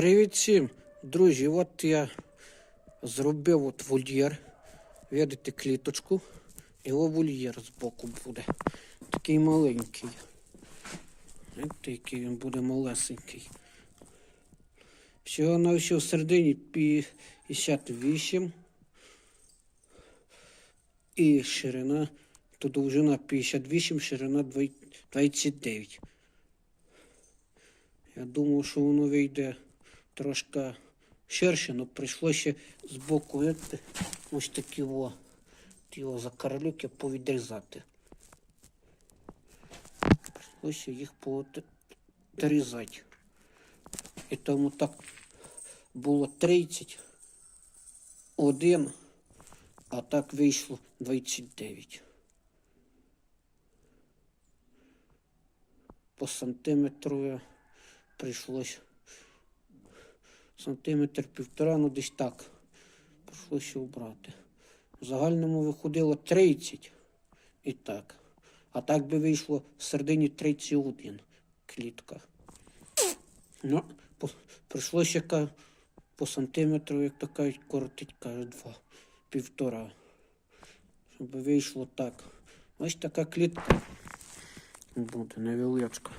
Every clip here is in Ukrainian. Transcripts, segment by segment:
Привіт всім, друзі. От я зробив от вольєр. Видите кліточку. І о вольєр збоку буде. Такий маленький. Знаєте, який він буде малесенький. Всього на всього в середині 58. І ширина, то довжина 58, ширина 29. Я думав, що воно вийде трошки ширше, але прийшло ще з боку ось такі о, ті о закарлюки повідрізати. Прийшлося їх повідрізати. І тому так було 31, а так вийшло 29. По сантиметру прийшлось сантиметр півтора, ну десь так. Прийшлося обрати. В загальному виходило 30 і так. А так би вийшло в середині 31 клітка. Ну, по, прийшлося по сантиметру, як то кажуть, коротить, каже, два, півтора. Щоб вийшло так. Ось така клітка буде невеличка.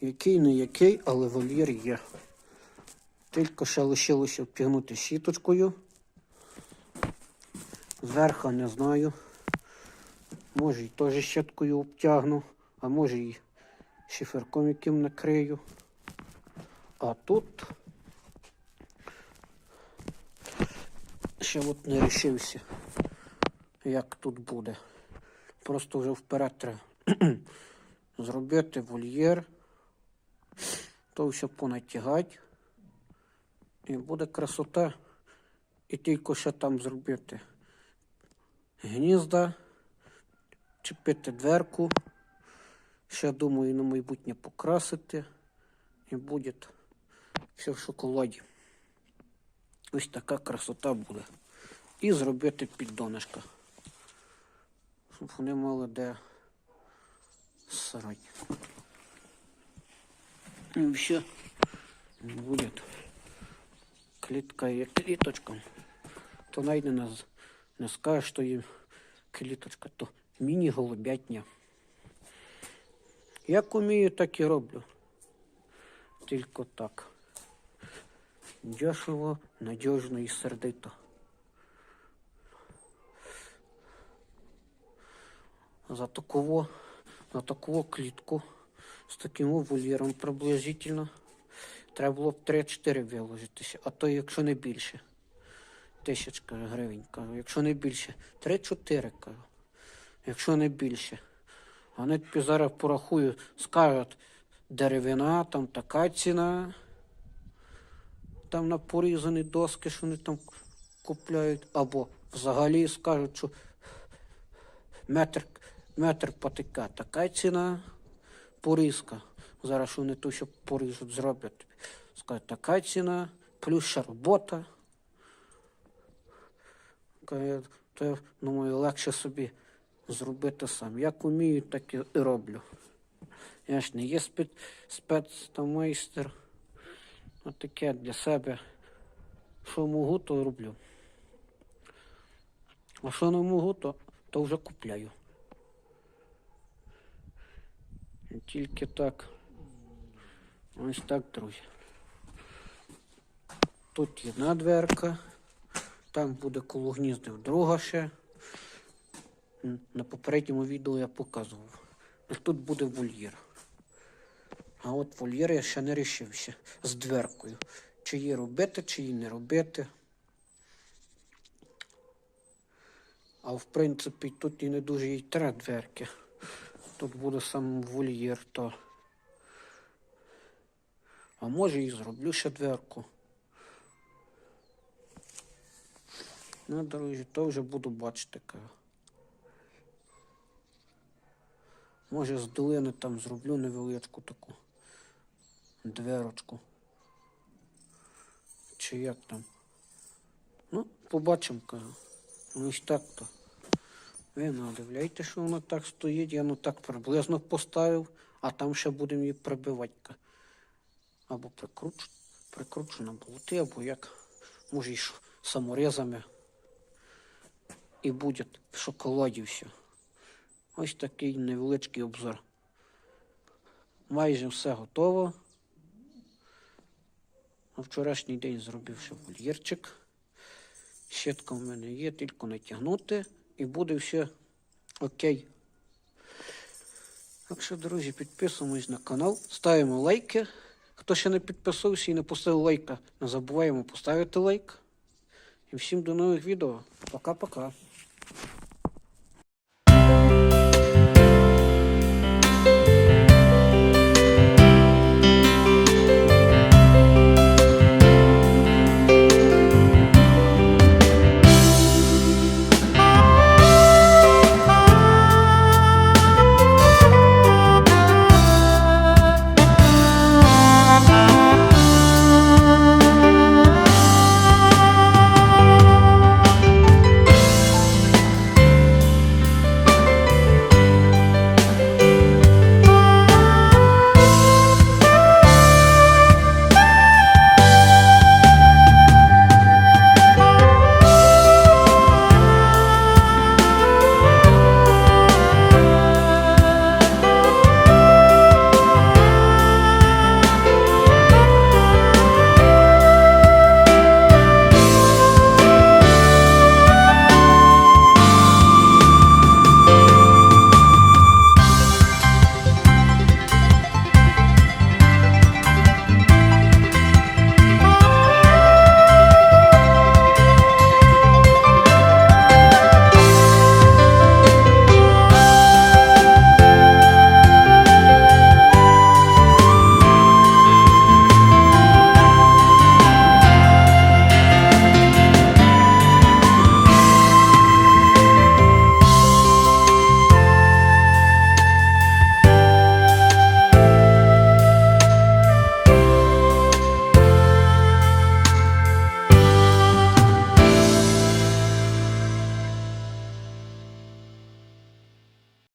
Який не який, але вольєр є. Тільки ще лишилося впігнути сіточкою. Зверха не знаю. Може і теж щіткою обтягну, а може і шиферком яким накрию. А тут ще от не рішився, як тут буде. Просто вже вперед треба зробити вольєр то все понатягати. І буде красота. І тільки ще там зробити гнізда, чіпити дверку. Ще думаю на майбутнє покрасити. І буде все в шоколаді. Ось така красота буде. І зробити піддонишка. Щоб вони мали де срати. И все будет клітка є кліточком. То навіть не, скаже, що є кліточка, то міні-голубятня. Як умію, так і роблю. Тільки так. Дешево, надіжно і сердито. За таково, на таку клітку з таким вольєром приблизительно треба було б 3-4 виложитися, а то якщо не більше. Тисячка гривень, кажу. Якщо не більше, 3-4 кажу. Якщо не більше. Вони тобі зараз порахую, скажуть, деревина, там така ціна. Там на порізані доски, що вони там купляють, або взагалі скажуть, що метр, метр патика така ціна порізка. Зараз вони то, що поріжуть, зроблять. Скажуть, така ціна, плюс ще робота. То я думаю, легше собі зробити сам. Як умію, так і роблю. Я ж не є спец, спец та майстер. От таке для себе. Що можу, то роблю. А що не можу, то, то вже купляю. Тільки так. Ось так, друзі. Тут одна дверка, там буде коло гніздів друга ще. На попередньому відео я показував. Тут буде вольєр. А от вольєр я ще не рішився з дверкою. Чи її робити, чи її не робити. А в принципі тут і не дуже їй треба дверки. Тут буде сам вольєр, то. А може і зроблю ще дверку. Ну, друзі, то вже буду бачити. Може з долини там зроблю невеличку таку дверочку. Чи як там. Ну, побачимо, кажу. Ось так то. Ви надивляйте, що воно так стоїть. Я ну так приблизно поставив, а там ще будемо її прибивати. Або прикручу, прикручу на болти, або як, може, і саморезами. І буде в шоколаді все. Ось такий невеличкий обзор. Майже все готово. На вчорашній день зробив ще вольєрчик. Щітка в мене є, тільки натягнути і буде все окей. Так що, друзі, підписуємось на канал, ставимо лайки. Хто ще не підписався і не поставив лайка, не забуваємо поставити лайк. І всім до нових відео. Пока-пока.